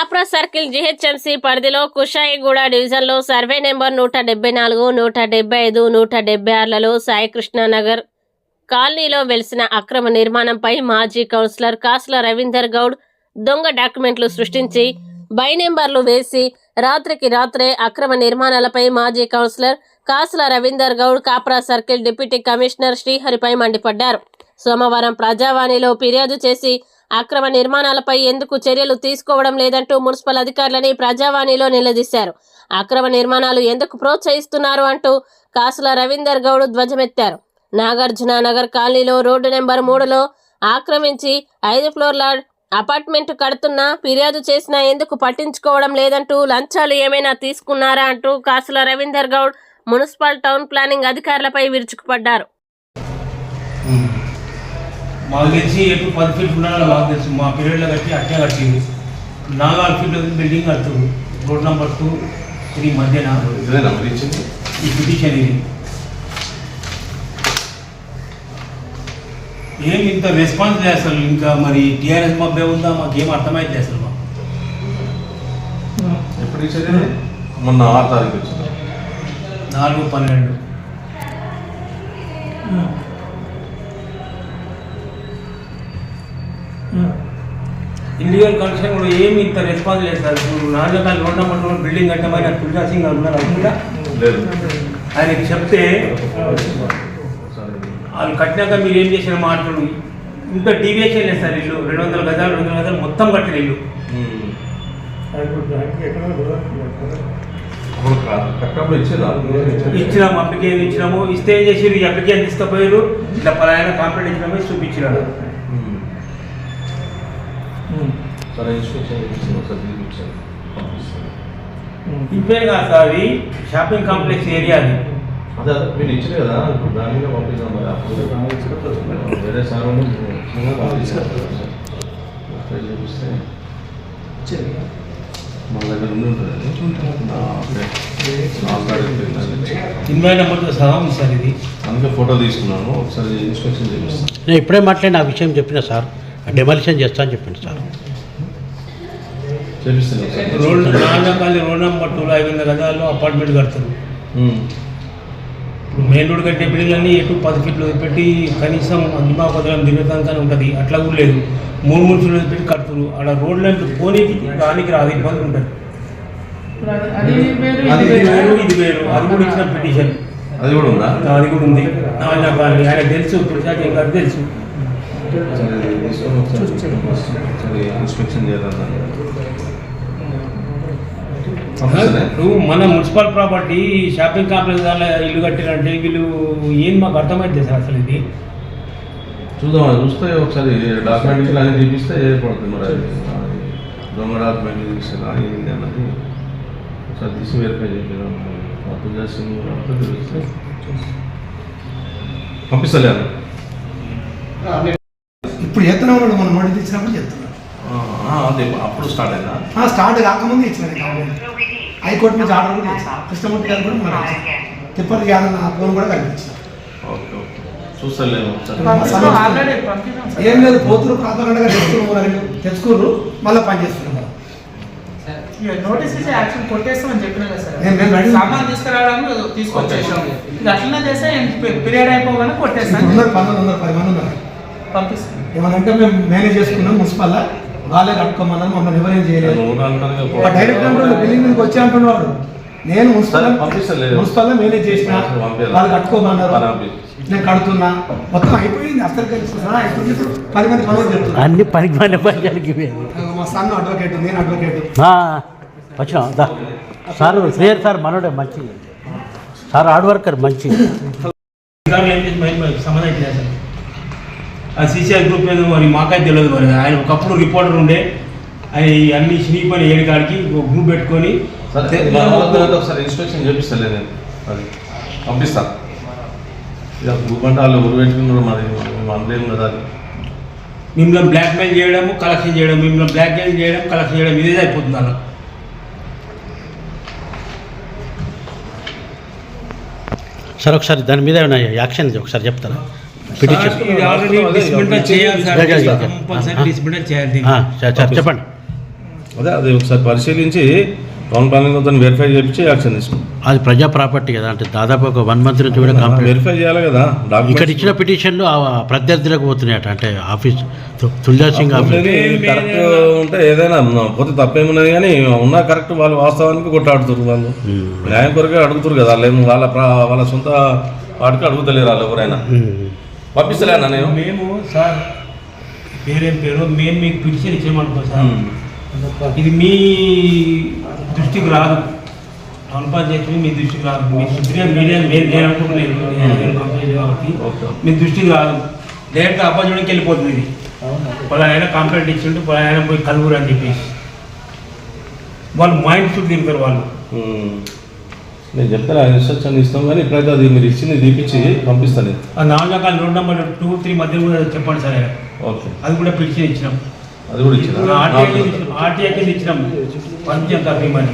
Kapra circle GHMC పరిధిలో కుషాయిగూడ డివిజన్లో survey number నూట డెబ్బై నాలుగు నూట డెబ్బై ఐదు నూట డెబ్బై ఆరులలో సాయికృష్ణ నగర్ కాలనీలో వెలిసిన అక్రమ నిర్మాణంపై మాజీ కౌన్సిలర్ కాసుల రవీందర్ గౌడ్ దొంగ డాక్యుమెంట్లు సృష్టించి బై నెంబర్లు వేసి రాత్రికి రాత్రే అక్రమ నిర్మాణాలపై మాజీ councillor Kasula Ravinder Goud Kapra circle deputy commissioner శ్రీహరిపై మండిపడ్డారు. సోమవారం ప్రజావాణిలో ఫిర్యాదు చేసి అక్రమ నిర్మాణాలపై ఎందుకు చర్యలు తీసుకోవడం లేదంటూ మున్సిపల్ అధికారులని ప్రజావాణిలో నిలదీశారు. అక్రమ నిర్మాణాలు ఎందుకు ప్రోత్సహిస్తున్నారు అంటూ కాసుల రవీందర్ గౌడ్ ధ్వజమెత్తారు. నాగార్జున నగర్ కాలనీలో రోడ్డు నెంబర్ మూడులో ఆక్రమించి ఐదు ఫ్లోర్ల అపార్ట్మెంట్ కడుతున్నా ఫిర్యాదు చేసినా ఎందుకు పట్టించుకోవడం లేదంటూ లంచాలు ఏమైనా తీసుకున్నారా అంటూ Kasula Ravinder Goud municipal town planning అధికారులపై విరుచుకుపడ్డారు. మాకు తెలిసి ఎటు పది ఫీట్ ఉండాలి మాకు తెలుసు. మా పీరియడ్లో కట్టి అట్టే కట్టింది నాలుగు ఫీట్ బిల్డింగ్ కడుతుంది రోడ్ నెంబర్ టూ త్రీ మధ్యన. ఈ పిటిషన్ ఇది. ఏం ఇంత రెస్పాన్స్ లేదు అసలు. ఇంకా మరి టీఆర్ఎస్ మబ్బే ఉందా మాకేం అర్థమైతే అసలు మాకు. ఎప్పుడు మొన్న ఆరు తారీఖు నాలుగు పన్నెండు. ఇండివిజువల్ కనెక్షన్ కూడా ఏమి ఇంత రెస్పాన్స్ లేదు సార్. ఇప్పుడు నాలుగు రోడ్ నెంబర్ బిల్డింగ్ కట్టమని తులజా సింగ్ గారు ఉన్నారు లేదు. ఆయనకి చెప్తే వాళ్ళు కట్టినాక మీరు ఏం చేసిన మాటలు ఇంత డీవియేషన్ లేదు సార్ ఇల్లు. రెండు వందల గజాలు రెండు వందల గజాలు మొత్తం కట్టిన ఇల్లు. ఇచ్చినాము అప్లికేషన్ ఇచ్చినాము. ఇస్తే ఏం చేసి అప్లికేషన్ తీసుకుపోయారు ఇట్లా పలానా కాంప్లైంట్ ఇచ్చినాము చూపించినాడు. సరే ఇన్స్పెక్షన్ చేసి ఒకసారి చూపించాను పంపిస్తాను కాదు సార్ అది షాపింగ్ కాంప్లెక్స్ ఏరియా అది మీరు ఇచ్చారు కదా ఇప్పుడు దాని మీద పంపిస్తాం మరి అప్పుడు వేరే సార్ చూపిస్తే దగ్గర ఉండి ఉంటుంది నెంబర్తో సహా ఉంది సార్ ఇది అందుకే ఫోటో తీసుకున్నాను ఒకసారి ఇన్స్పెక్షన్ చేపిస్తాను నేను ఇప్పుడే మాట్లాడిన ఆ విషయం చెప్పిన సార్ డెమాలిషన్ చేస్తా అని చెప్పింది సార్ చేపిస్తాను ఒకసారి. రోడ్ నాలుగు రోడ్ నెంబర్ టూలో ఐదు వందల గజాల్లో అపార్ట్మెంట్ కడతారు. ఇప్పుడు మెయిన్ రోడ్ కట్టే బిల్డింగ్ అన్ని ఎటు పది ఫీట్లు పెట్టి కనీసం అగ్నిమా పదలం దిగటానికనే ఉంటుంది. అట్లా కూడా లేదు. మూడు మూడు ఫీట్లు పెట్టి కడుతున్నారు. ఆడ రోడ్ లైన్ పోనీకి రానికి రాదు. ఇబ్బంది ఉంటుంది. అది వేరు ఇది వేరు. అది కూడా ఇచ్చిన పిటిషన్ అది కూడా ఉందా? అది కూడా ఉంది. ఆయన తెలుసు. తులసాకి గారు తెలుసు. ఇన్స్పెక్షన్ మన మున్సిపల్ ప్రాపర్టీ షాపింగ్ కాంప్లెక్స్ దానిలో ఇల్లు కట్టినంటే వీళ్ళు ఏం మాకు అర్థమైతే సార్ అసలు ఇది? చూద్దాం చూస్తే ఒకసారి డాక్యుమెంట్ ఇట్లా అని చూపిస్తే ఏర్పడుతుంది మరి దొంగ డాక్యుమెంట్ చూపిస్తే ఏంటి అన్నది. ఒకసారి తీసి వెరిఫై చేద్దాం. అప్పుడు చేసి పంపిస్తలేను ఇప్పుడు చేస్తూనే ఉన్నాడు మనం నోటీస్ ఇచ్చినప్పుడు చెప్తున్నాడు అదే అప్పుడు స్టార్ట్ అయిందా? ఆ, స్టార్ట్ కాకముందు ఇచ్చినది కాబట్టి హైకోర్టు నుంచి ఆర్డర్ కూడా ఇచ్చాను కృష్ణమూర్తి గారు కూడా మనకి తిప్పటి యాదవ్ నా ఫోన్ కూడా సార్. ఏం లేదు పోతురు ప్రాపరంగా తెచ్చుకున్నారు తెచ్చుకోరు మళ్ళీ పని చేస్తున్నారు ఇక నోటీస్ ఇచ్చి యాక్షన్ కొట్టేస్తామని చెప్పినా కదా సార్. నేను- నేను రెడీ. సామాన్ తీసుకురావడం తీసుకొచ్చేసాం. అట్లనే చేస్తే పీరియడ్ అయిపోగానే కొట్టేస్తాం. ఇప్పుడు ఉన్నారు పన్నెండు ఉన్నారు పది మంది ఉన్నారు. పంపిస్తాం ఏమనంటే మేము మేనేజ్ చేసుకున్నాం మున్సిపల్ వాళ్ళే కట్టుకోమన్నారు మమ్మల్ని ఎవరేం చేయలేదు. డైరెక్ట్ అంటున్నాడు బిల్డింగ్ మీదకి వచ్చి అంటున్నాడు నేను మున్సిపల్. మున్సిపల్ మేనేజ్ చేసిన. వాళ్ళు కట్టుకోమన్నారు. పని. నేను కడుతున్నా. మొత్తం అయిపోయింది. అసలు కలిసి అయిపోయింది. ఇప్పుడు పది మంది పనులు చెప్తున్నా. అన్ని పనికి మన పనికి మా సన్ అడ్వకేట్ నేను అడ్వకేట్. వచ్చినా. దా. సార్ క్లియర్ సార్ మనోడే మంచి. సార్ హార్డ్ వర్కర్ మంచి ఏం చేసి మరి సంబంధం అయితే అసలు ఆ సీసీఆర్ గ్రూప్ ఏదో మరి మాకైతే తెలియదు మరి. ఆయన ఒకప్పుడు రిపోర్టర్ ఉండే. ఆయన ఈ అన్ని చినిగిపోయిన ఏడు కాడికి ఒక గ్రూప్ పెట్టుకొని ఒకసారి ఇన్స్పెక్షన్ చేపిస్తలే నేను. అది పంపిస్తా. ఇక భూపంట వాళ్ళు ఊరు పెట్టుకున్నారు మరి మేము అనలేము కదా అది. మిమ్మల్ని బ్లాక్మెయిల్ చేయడము కలెక్షన్ చేయడం మిమ్మల్ని బ్లాక్మెయిల్ చేయడం కలెక్షన్ చేయడం ఇదే అయిపోతుంది అలా సార్ ఒకసారి దాని మీద ఏమైనా యాక్షన్ ఒకసారి చెప్తారా? చెప్పండి. అదే అది ఒకసారి పరిశీలించి టౌన్ ప్లానింగ్ అతను వెరిఫై చేయించి యాక్షన్ తీసుకుంటాం అది ప్రజా ప్రాపర్టీ కదా అంటే దాదాపు ఒక వన్ మంత్ నుంచి కూడా వెరిఫై చేయాలి కదా ఇక్కడ ఇచ్చిన పిటిషన్లు ఆ ప్రత్యర్థులకు పోతున్నాయట అంటే ఆఫీస్ తు- తుల్జార్ సింగ్ కరెక్ట్ ఉంటే ఏదైనా పోతే తప్పేమున్నది కానీ ఉన్నా కరెక్ట్ వాళ్ళు వాస్తవానికి కొట్టాడుతారు వాళ్ళు. ఉమ్. న్యాయం కొరకే అడుగుతారు కదా వాళ్ళు వాళ్ళ సొంత వాటికి అడుగుతలేరు వాళ్ళు ఎవరైనా. ఉమ్. పంపిస్తలే అన్న నేను. మేము సార్ పేరేం పేరు? మేము మీకు పిలిచి ఇచ్చేయమనుకో సార్. ఇది మీ దృష్టికి రాదు. టౌన్ పంచాయతీ మీ దృష్టికి రాదు. మీ సుప్రీం మీడియా నేను నేను అనుకుంటున్నాను. నేను- నేను కంప్లైంట్ కాబట్టి ఓకే. మీ దృష్టికి రాదు. డైరెక్ట్ అబ్బాజుడికి వెళ్ళిపోతుంది ఇది. పలానా కంప్లైంట్ ఇచ్చిండు పలానా పోయి కలుగురు అని చెప్పేసి. వాళ్ళు మైండ్ ఫుడ్ తింటారు వాళ్ళు. నేను చెప్తాను ఇన్స్ట్రక్షన్ ఇస్తాం కానీ ఇప్పుడైతే అది మీరు ఇచ్చింది తీపిచ్చి పంపిస్తాను. నాలుగు రోడ్ నెంబర్ టూ త్రీ మధ్య కూడా చెప్పండి సార్ ఓకే. అది కూడా పిలిచి ఇచ్చినాం. అది కూడా ఇచ్చిన. ఆర్టీఐ కింద ఇచ్చినాం. పంచాయతీ అభిమాని